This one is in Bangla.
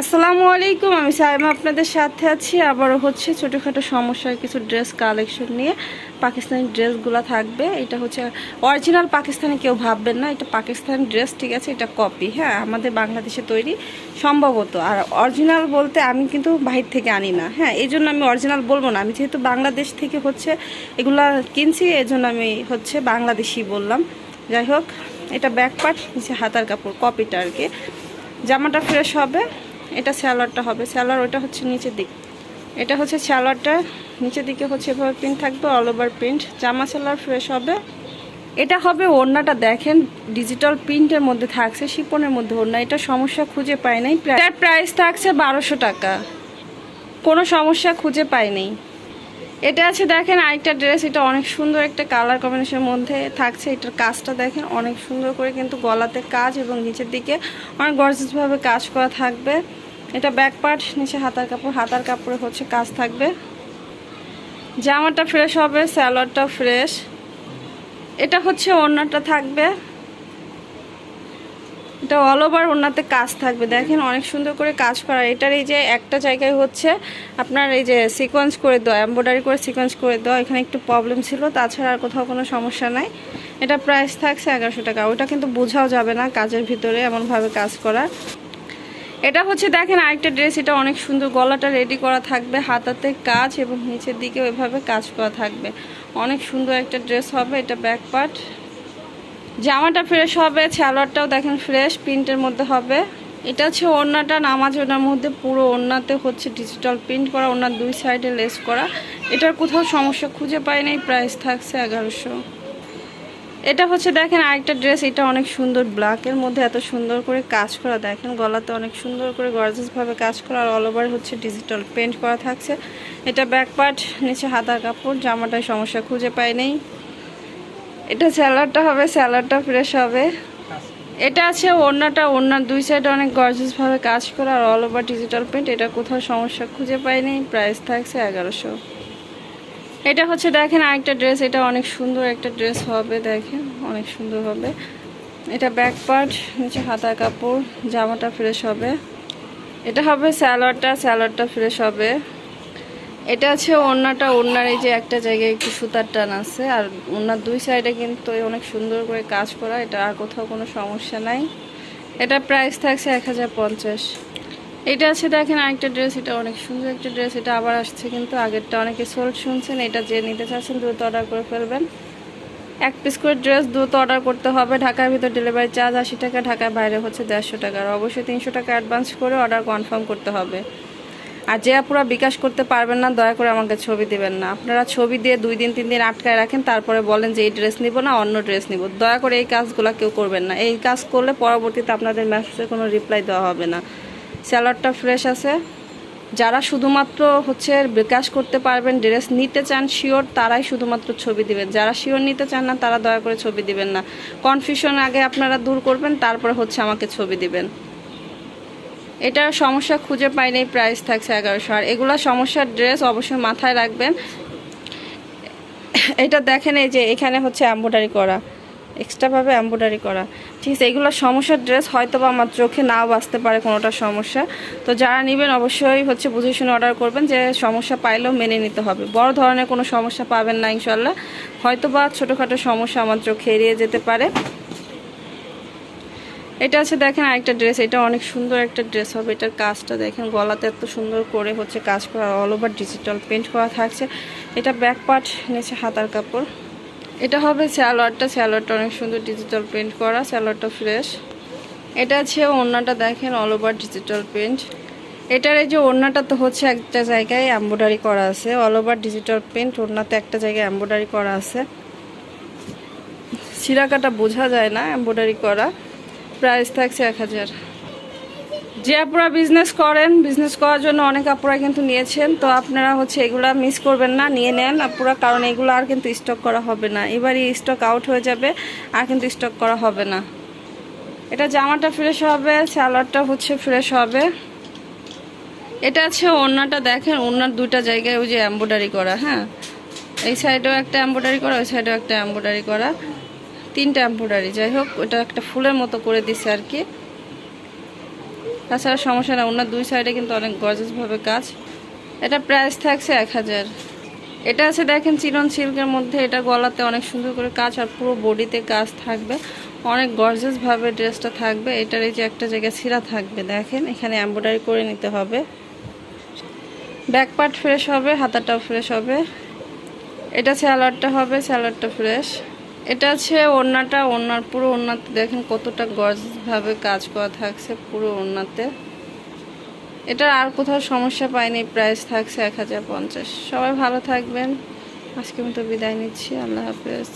আসসালামু আলাইকুম, আমি সাইমা আপনাদের সাথে আছি। আবারও হচ্ছে ছোটোখাটো সমস্যার কিছু ড্রেস কালেকশন নিয়ে। পাকিস্তানি ড্রেসগুলো থাকবে। এটা হচ্ছে অরিজিনাল পাকিস্তানি, কেউ ভাববেন না। এটা পাকিস্তানি ড্রেস, ঠিক আছে? এটা কপি হ্যাঁ? আমাদের বাংলাদেশে তৈরি সম্ভবত। আর অরিজিনাল বলতে আমি কিন্তু বাহির থেকে আনি না হ্যাঁ? এই জন্য আমি অরিজিনাল বলব না। আমি যেহেতু বাংলাদেশ থেকে হচ্ছে এগুলা কিনছি, এই জন্য আমি হচ্ছে বাংলাদেশি বললাম। যাই হোক, এটা ব্যাক পার্ট নিচে হাতার কাপড় কপিটা আর কি। জামাটা ফ্রেশ হবে। এটা স্যালাডটা হবে। স্যালোয়ার ওটা হচ্ছে নিচের দিক। এটা হচ্ছে স্যালাডটা নিচের দিকে হচ্ছে এভাবে প্রিন্ট থাকবে অল ওভার প্রিন্ট জামা স্যালোয়ার ফ্রেশ হবে। এটা হবে ওড়নাটা দেখেন ডিজিটাল প্রিন্টের মধ্যে থাকছে, শিপনের মধ্যে ওড়না। এটা সমস্যা খুঁজে পায় নাই। এটার প্রাইস থাকছে বারোশো টাকা। কোনো সমস্যা খুঁজে পায় নাই। এটা আছে, দেখেন, আরেকটা ড্রেস এটা অনেক সুন্দর একটা কালার কম্বিনেশনের মধ্যে থাকছে। এটার কাজটা দেখেন, অনেক সুন্দর করে কিন্তু গলাতে কাজ এবং নিচের দিকে অনেক গর্জিয়াসভাবে কাজ করা থাকবে। এটা ব্যাক পার্ট নিচে হাতার কাপড়, হাতার কাপড়ে হচ্ছে কাজ থাকবে। জামাটা ফ্রেশ হবে স্যালোয়ারটা ফ্রেশ এটা হচ্ছে ওড়নাটা থাকবে। এটা অল ওভার ওনাতে কাজ থাকবে। দেখেন অনেক সুন্দর করে কাজ করা। এটার এই যে একটা জায়গায় হচ্ছে আপনার এই যে সিকোয়েন্স করে দেওয়া এম্ব্রয়ডারি করে সিকোয়েন্স করে দেওয়া, এখানে একটু প্রবলেম ছিল, তাছাড়া আর কোথাও কোনো সমস্যা নাই। এটা প্রাইস থাকছে এগারোশো টাকা। ওটা কিন্তু বোঝাও যাবে না কাজের ভিতরে এমনভাবে কাজ করা। এটা হচ্ছে দেখেন আরেকটা ড্রেস এটা অনেক সুন্দর। গলাটা রেডি করা থাকবে, হাতাতে কাজ এবং নিচের দিকে ওইভাবে কাজ করা থাকবে। অনেক সুন্দর একটা ড্রেস হবে, এটা ব্যাক পার্ট জামাটা ফ্রেশ হবে, সালোয়ারটাও দেখেন ফ্রেশ প্রিন্টের মধ্যে হবে। এটা হচ্ছে ওড়নাটা নামাজ ওনার মধ্যে পুরো ওড়নাতে হচ্ছে ডিজিটাল প্রিন্ট করা ওনার দুই সাইডে লেস করা। এটার কোথাও সমস্যা খুঁজে পাই নাই প্রাইস থাকছে এগারোশো। এটা হচ্ছে দেখেন আরেকটা ড্রেস এটা অনেক সুন্দর ব্ল্যাকের মধ্যে এত সুন্দর করে কাজ করা। দেখেন গলাতে অনেক সুন্দর করে গর্জাসভাবে কাজ করা আর অল ওভার হচ্ছে ডিজিটাল পেন্ট করা থাকছে। এটা ব্যাক পার্ট নিচে হাতার কাপড়, জামাটায় সমস্যা খুঁজে পাই নেই। এটা স্যালাডটা হবে, স্যালাডটা ফ্রেশ হবে। এটা আছে ওড়নাটা, ওড়নার দুই সাইডে অনেক গর্জাসভাবে কাজ করা, আর অল ওভার ডিজিটাল প্রিন্ট এটা কোথাও সমস্যা খুঁজে পাইনি প্রাইস থাকছে এগারোশো। এটা হচ্ছে দেখেন আরেকটা ড্রেস এটা অনেক সুন্দর একটা ড্রেস হবে, দেখেন, অনেক সুন্দর হবে। এটা ব্যাক পার্ট নিচে হাতা কাপড়, জামাটা ফ্রেশ হবে। এটা হবে স্যালাডটা স্যালাডটা ফ্রেশ হবে। এটা আছে ওড়নাটা, ওড়নার এই যে একটা জায়গায় একটু সুতার টান আছে, আর ওড়নার দুই সাইডে কিন্তু অনেক সুন্দর করে কাজ করা, এটা আর কোথাও কোনো সমস্যা নাই। এটা প্রাইস থাকছে এক হাজার পঞ্চাশ। এটা আছে দেখেন আরেকটা ড্রেস এটা অনেক সুন্দর একটা ড্রেস এটা আবার আসছে কিন্তু আগেরটা অনেকে সোল্ড শুনছেন, এটা যে নিতে চাচ্ছেন দ্রুত অর্ডার করে ফেলবেন। এক পিস করে ড্রেস দ্রুত অর্ডার করতে হবে, ঢাকার ভিতর ডেলিভারি চার্জ আশি টাকা, ঢাকার বাইরে হচ্ছে দেড়শো টাকা, আর অবশ্যই তিনশো টাকা অ্যাডভান্স করে অর্ডার কনফার্ম করতে হবে। আর যে আপুরা বিকাশ করতে পারবেন না, দয়া করে আমাকে ছবি দিবেন না। আপনারা ছবি দিয়ে দুই দিন, তিন দিন আটকায় রাখেন, তারপরে বলেন যে এই ড্রেস নিব না, অন্য ড্রেস নিব। দয়া করে এই কাজগুলো কেউ করবেন না। এই কাজ করলে পরবর্তীতে আপনাদের মেসেজে কোনো রিপ্লাই দেওয়া হবে না। স্যালাডটা ফ্রেশ আছে। যারা শুধুমাত্র হচ্ছে বিকাশ করতে পারবেন ড্রেস নিতে চান শিওর তারাই শুধুমাত্র ছবি দিবেন। যারা শিওর নিতে চান না, তারা দয়া করে ছবি দিবেন না। কনফিউশন আগে আপনারা দূর করবেন, তারপরে হচ্ছে আমাকে ছবি দিবেন। এটার সমস্যা খুঁজে পাইনি প্রাইস থাকছে এগারোশো। আর এগুলা সমস্যার ড্রেস অবশ্যই মাথায় রাখবেন। এটা দেখেন এই যে, এখানে হচ্ছে এম্ব্রয়ডারি করা। এক্সট্রাভাবে এম্ব্রয়ডারি করা। ঠিক আছে, এগুলো সমস্যার ড্রেস হয়তো বা আমার চোখে নাও বাঁচতে পারে কোনোটা সমস্যা। তো যারা নেবেন অবশ্যই হচ্ছে বুঝে শুনে অর্ডার করবেন যে সমস্যা পাইলেও মেনে নিতে হবে। বড় ধরনের কোনো সমস্যা পাবেন না ইনশাল্লাহ হয়তো বা ছোটোখাটো সমস্যা আমার চোখে এড়িয়ে যেতে পারে। এটা আছে দেখেন আরেকটা ড্রেস এটা অনেক সুন্দর একটা ড্রেস হবে। এটার কাজটা দেখেন, গলাতে এত সুন্দর করে হচ্ছে কাজ করা অল ওভার ডিজিটাল পেন্ট করা থাকছে। এটা ব্যাক পার্ট নিচে হাতার কাপড়। এটা হবে স্যালোয়ারটা স্যালোয়ারটা অনেক সুন্দর ডিজিটাল পেন্ট করা স্যালোয়ারটা ফ্রেশ এটা আছে ওড়নাটা দেখেন অল ওভার ডিজিটাল পেন্ট এটার এই যে ওড়নাটা তো হচ্ছে একটা জায়গায় এম্ব্রয়ডারি করা আছে। অল ওভার ডিজিটাল পেন্ট ওড়নাতে একটা জায়গায় এম্ব্রয়ডারি করা আছে। সিরাকাটা বোঝা যায় না এম্ব্রয়ডারি করা। প্রাইস থাকছে এক হাজার। যে আপনারা বিজনেস করেন বিজনেস করার জন্য অনেক আপুরা কিন্তু নিয়েছেন, তো আপনারা হচ্ছে এগুলো মিস করবেন না, নিয়ে নেন আপুরা, কারণ এগুলো আর কিন্তু স্টক করা হবে না। এবারই স্টক আউট হয়ে যাবে, আর কিন্তু স্টক করা হবে না। এটা জামাটা ফ্রেশ হবে স্যালাডটা হচ্ছে ফ্রেশ হবে। এটা আছে ওড়নাটা দেখেন, ওড়নার দুটা জায়গায় ওই যে এম্ব্রয়ডারি করা হ্যাঁ? এই সাইডেও একটা এম্ব্রয়ডারি করা, ওই সাইডেও একটা এম্ব্রয়ডারি করা। তিনটা এম্ব্রয়ডারি যাই হোক, ওটা একটা ফুলের মতো করে দিছে আর কি। তাছাড়া সমস্যা না ওনার দুই সাইডে কিন্তু অনেক গর্জাসভাবে কাজ। এটা প্রাইস থাকছে এক হাজার। এটা আছে দেখেন চিরন সিল্কের মধ্যে, এটা গলাতে অনেক সুন্দর করে কাজ আর পুরো বডিতে কাজ থাকবে। অনেক গর্জাসভাবে ড্রেসটা থাকবে। এটার এই যে একটা জায়গায় ছিঁড়া থাকবে, দেখেন, এখানে এমব্রয়ডারি করে নিতে হবে। ব্যাক পার্ট ফ্রেশ হবে, হাতাটাও ফ্রেশ হবে। এটা স্যালাডটা হবে স্যালাডটা ফ্রেশ এটা আছে ওড়নাটা, ওড়নার পুরো ওড়নাতে দেখেন কতটা গজভাবে কাজ করা থাকছে পুরো ওড়নাতে। এটা আর কোথাও সমস্যা পাইনি প্রাইস থাকছে এক হাজার পঞ্চাশ। সবাই ভালো থাকবেন। আজকে মতো বিদায় নিচ্ছি। আল্লাহ হাফেজ।